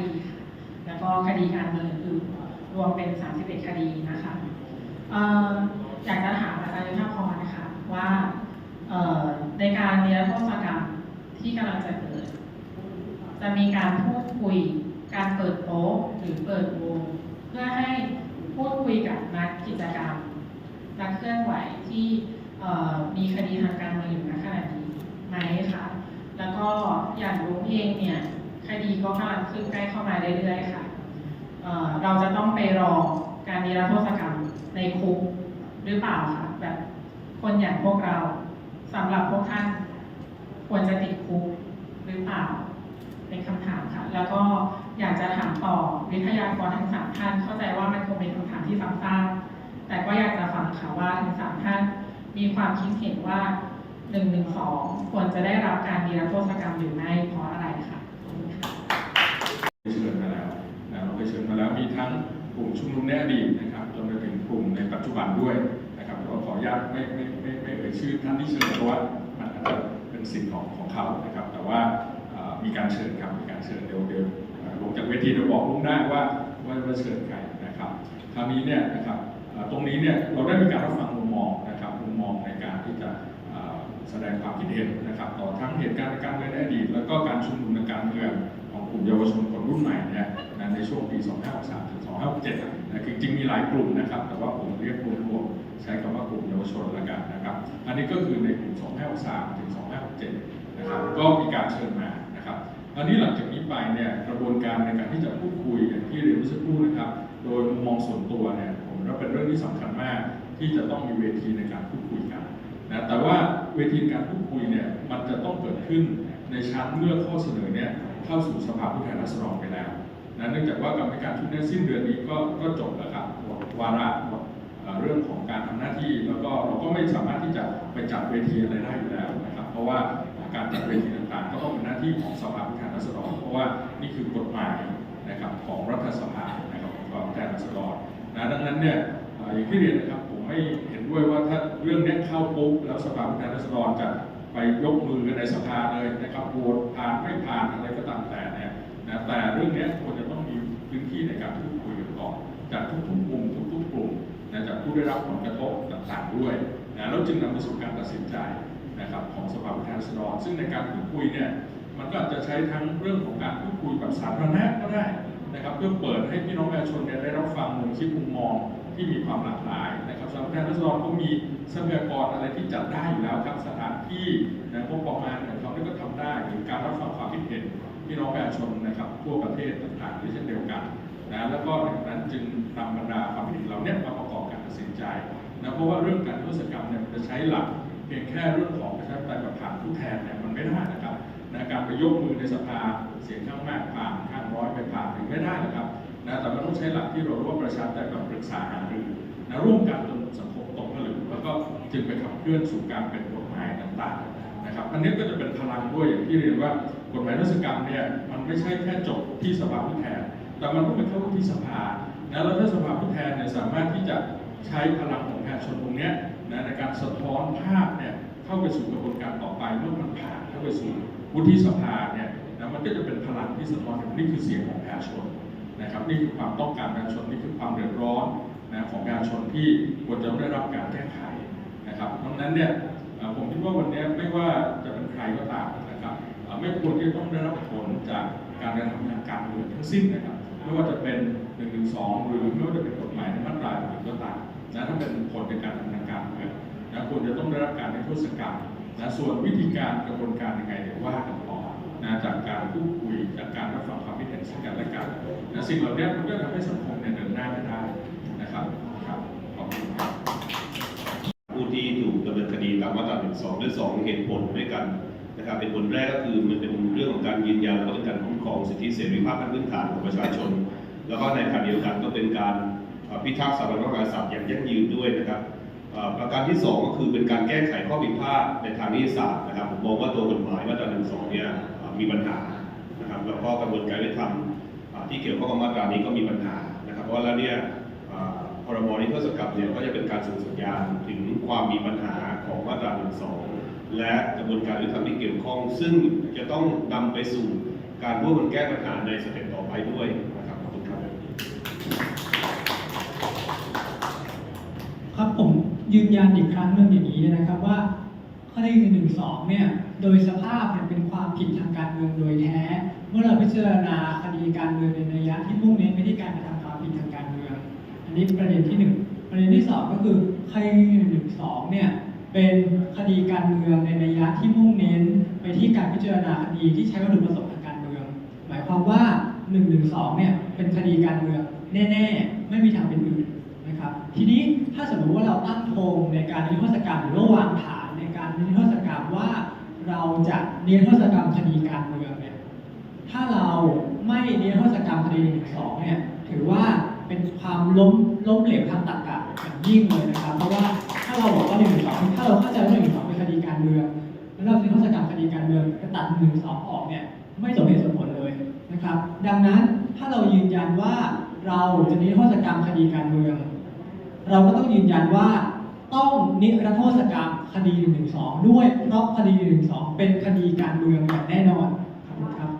ดี แล้วก็คดีการเมืองอื่นรวมเป็น 31 คดีนะคะอยากจะถามอาจารย์ยุทธพรนะคะว่าในการนิรโทษกรรมที่กำลังจะเกิด จะมีการพูดคุยการเปิดโต๊ะหรือเปิดวงเพื่อให้พูดคุยกับนักกิจกรรม นักเคลื่อนไหวที่มีคดีทางการเมืองอยู่ณขณะนี้ไหมคะแล้วก็อย่างรุ้เองเนี่ย คดีก็กำลังคืบใกล้เข้ามาเรื่อยๆค่ะเเราจะต้องไปรอการนิรโทษกรรมในคุกหรือเปล่าคะแบบคนอย่างพวกเราสำหรับพวกท่านควรจะติดคุกหรือเปล่าเป็นคำถามค่ะ แล้วก็อยากจะถามต่อวิทยากรทั้งสามท่าน เข้าใจว่ามันคงเป็นคำถามที่ซ้ำซากแต่ก็อยากจะฟังค่ะว่าทั้งสามท่านมีความคิดเห็นว่าหนึ่งหนึ่งสองควรจะได้รับการนิรโทษกรรมหรือไม่เพราะขอบคุณค่ะ เชิญมาแล้วนะเราไปเชิญมาแล้วมีทั้งกลุ่ม ชุมนุมในอดีตนะครับจนไปถึงกลุ่มในปัจจุบันด้วยนะครับแต่ว่าขออนุญาตไม่ไม่ไม่ไม่เอ่ยชื่อท่านที่เชิญเพราะว่ามันอาจจะเป็นสิทธิ์ของของเขานะครับ แต่ว่ามีการเชิญครับมีการเชิญเดี๋ยวเดี๋ยวลงจากเวทีเดี๋ยวบอกลุงได้ว่าว่าว่าเชิญใครนะครับคราวนี้เนี่ยนะครับตรงนี้เนี่ยเราได้มีการรับฟังมุมมองนะครับมุมมองในการที่จะแสดงความคิดเห็นนะครับต่อทั้งเหตุการณ์การเมืองในอดีต แล้วก็การชุมนุมในการเมืองของกลุ่มเยาวชนคนรุ่นใหม่เนี่ยในช่วงปี 2563 ถึง2567นะคือจริงๆมีหลายกลุ่มนะครับ แต่ว่าผมเรียกรวมๆใช้คำว่ากลุ่มเยาวชนละกันนะครับ อันนี้ก็คือในกลุ่ม2563ถึง2567นะครับก็มีการเชิญมานะครับอันนี้หลังจากนี้ไปเนี่ยกระบวนการในการที่จะพูดคุยอย่างที่เรียนเมื่อสักครู่นะครับ โดยมุมมองส่วนตัวเนี่ยผมว่าเป็นเรื่องที่สำคัญมาก ที่จะต้องมีเวทีในการพูดคุยกันนะแต่ว่าเวทีการพูดคุยเนี่ยมันจะต้องเกิดขึ้นในชั้นเมื่อข้อเสนอเนี่ยเข้าสู่สภาผู้แทนราษฎรไปแล้ว นะเนื่องจากว่ากรรมการชุดนี้สิ้นเดือนนี้ก็ก็จบแล้วครับหมดวาระหมดเรื่องของการทำหน้าที่แล้วก็เราก็ไม่สามารถที่จะไปจัดเวทีอะไรได้อยู่แล้วนะครับ เพราะว่าการจัดเวทีต่างๆ ก็ต้องเป็นหน้าที่ของสภาผู้แทนราษฎรเพราะว่านี่คือกฎหมายนะครับของรัฐสภานะครับของผู้แทนราษฎรนะดังนั้นเนี่ยอย่างที่เรียนนะครับผมไม่เห็นด้วยว่าถ้าเรื่องนี้เข้าปุ๊บแล้วสภาผู้แทนราษฎรจะไปยกมือกันในสภาเลยนะครับโหวตผ่านไม่ผ่านอะไรก็ตามแต่เนี่ยนะแต่เรื่องนี้ควรจะ พื้นที่ในการพูดคุยกันก่อนจากทุกๆมุมทุกๆกลุ่มนะจากผู้ได้รับผลกระทบต่างๆด้วยนะแล้วจึงนำไปสู่การตัดสินใจนะครับของสภาผู้แทนราษฎรซึ่งในการพูดคุยเนี่ยมันก็อาจจะใช้ทั้งเรื่องของการพูดคุยแบบสาธารณะก็ได้นะครับเพื่อเปิดให้พี่น้องประชาชนเนี่ยได้รับฟังมุมคิดมุมมองที่มีความหลากหลายนะครับสภาผู้แทนราษฎรก็มีทรัพยากรอะไรที่จัดได้อยู่แล้วครับสถานที่นะงบประมาณ พี่น้องประชาชนนะครับทั่วประเทศต่างๆด้วยเช่นเดียวกันนะแล้วก็หลังนั้นจึงนำบรรดาความคิดเห็นเหล่านี้มาประกอบการตัดสินใจนะเพราะว่าเรื่องการรโทษกรรมเนี่ยมันจะใช้หลักเพียงแค่เรื่องของประชาธิปไตยแบบผ่านผู้แทนเนี่ยมันไม่ได้นะครับนะการไปยกมือในสภาเสียงข้างมากผ่านข้างร้อยไปผ่านถึงไม่ได้นะครับนะแต่มันต้องใช้หลักที่เราเรียกว่าประชาธิปไตยแบบปรึกษาหารือนะร่วมกันจนสังคมตกผลึกแล้วก็จึงไปขับเคลื่อนสู่การเป็นกฎหมายต่างๆนะครับอันนี้ก็จะเป็นพลังด้วยอย่างที่เรียนว่า กฎหมายรัศกรรมเนี่ยมันไม่ใช่แค่จบที่สภาผู้แทน แต่มันต้องไปเข้าที่สภานะแล้วถ้าสภาผู้แทนเนี่ยสามารถที่จะใช้พลังของประชาชนตรงเนี้ยนะในการสะท้อนภาพเนี่ยเข้าไปสู่กระบวนการต่อไปเมื่อมันผ่านเข้าไปสู่วุฒิสภาเนี่ยนะมันก็จะเป็นพลังที่สะท้อนนี่คือเสียงของประชาชนนะครับนี่คือความต้องการประชาชนนี่คือความเดือดร้อนนะของประชาชนที่ควรจะได้รับการแก้ไขนะครับดังนั้นเนี่ยผมคิดว่าวันนี้ไม่ว่าจะ ควรที่จะต้องได้รับผลจากการกระทำทางการเมืองทั้งสิ้นนะครับไม่ว่าจะเป็น1นึหรือไม่ว่าจะเป็นกฎหมายในมาตราอื่นก็ตามนะถ้าเป็นผลในการทำทางการเมืองนะควรจะต้องได้รับการในโทษกรรมนะส่วนวิธีการกระบวนการยังไงเดี๋ยวว่ากันต่อนะจากการพูดคุยจากการรับฟังความคิดเห็นซึ่งกันและกันนะสิ่งเหล่านี้มันก็ทำให้สังคมเนี่ยเดินหน้าได้นะครับครับขอบคุณครับผู้ที่ถูกดำเนินคดีตามมาตรา1 2ด้วย2เหตุผลด้วยกัน นะครับเป็นผลแรกก็คือมันเป็นเรื่องของการยืนยันและก็เป็นการคุ้มครองสิทธิเสรีภาพขั้นพื้นฐานของประชาชน แล้วก็ในขณะเดียวกันก็เป็นการพิทักษ์สถาบันพระมหากษัตริย์อย่างยั่งยืนด้วยนะครับประการที่ 2 ก็คือเป็นการแก้ไขข้อผิดพลาดในทางนิติศาสตร์นะครับผมมองว่าตัวกฎหมายมาตรา1 2เนี่ยเอ่อมีปัญหานะครับแล้วก็กระบวนการยุติธรรมที่เกี่ยวข้องกับมาตรานี้ก็มีปัญหานะครับ เพราะแล้วเนี่ยพรบนิรโทษกรรมเนี่ยก็จะเป็นการส่งสัญญาณถึงความมีปัญหาของมาตรา1 2 และกระบวนการยุติธรรมที่เกี่ยวข้อง ซึ่งจะต้องนำไปสู่การร่วมกันแก้ปัญหาในสเต็ปต่อไปด้วยนะครับขอบคุณครับครับผมยืนยันอีกครั้งหนึ่งอย่างนี้นะครับว่าคดีหนึ่งสองเนี่ยโดยสภาพเนี่ยเป็นความผิดทางการเมืองโดยแท้ เมื่อเราพิจารณาคดีการเมืองในนัยะที่มุ่งเน้นไปที่การกระทำความผิดทางการเมือง อันนี้ประเด็นที่หนึ่งประเด็นที่สองก็คือคดีหนึ่งสองเนี่ย เป็นคดีการเมืองในนัยยะที่มุ่งเน้นไปที่การพิจารณาคดีที่ใช้วัตถุประสงค์ทางการเมือง หมายความว่า1นึเนี่ยเป็นคดีการเมืองแน่ๆ ไม่มีทางเป็นอื่นนะครับ ทีนี้ถ้าสมมติว่าเราตั้งธงในการนิรโทษกรรมหรือว่าวางฐานในการนิรโทษกรรมว่าเราจะนิรโทษกรรมคดีการเมืองเนี่ยถ้าเราไม่นิรโทษกรรมคดีหนึ่งสองเนี่ยถือว่า เป็นความล้มล้มเหลวทางตรรกะอย่างยิ่งเลยนะครับ เพราะว่าถ้าเราบอกว่าหนึ่งสองถ้าเราเข้าใจว่าหนึ่งสองเป็นคดีการเมืองแล้วเรานิรโทษกรรคดีการเมืองจะตัดหนึ่งสองออกเนี่ยไม่สมเหตุสมผลเลยนะครับ ดังนั้นถ้าเรายืนยันว่าเราจะนิรโทษกรรมคดีการเมือง เราก็ต้องยืนยันว่าต้องนิรโทษกรรมคดี112ด้วยเพราะคดี112เป็นคดีการเมืองอย่างแน่นอนครับ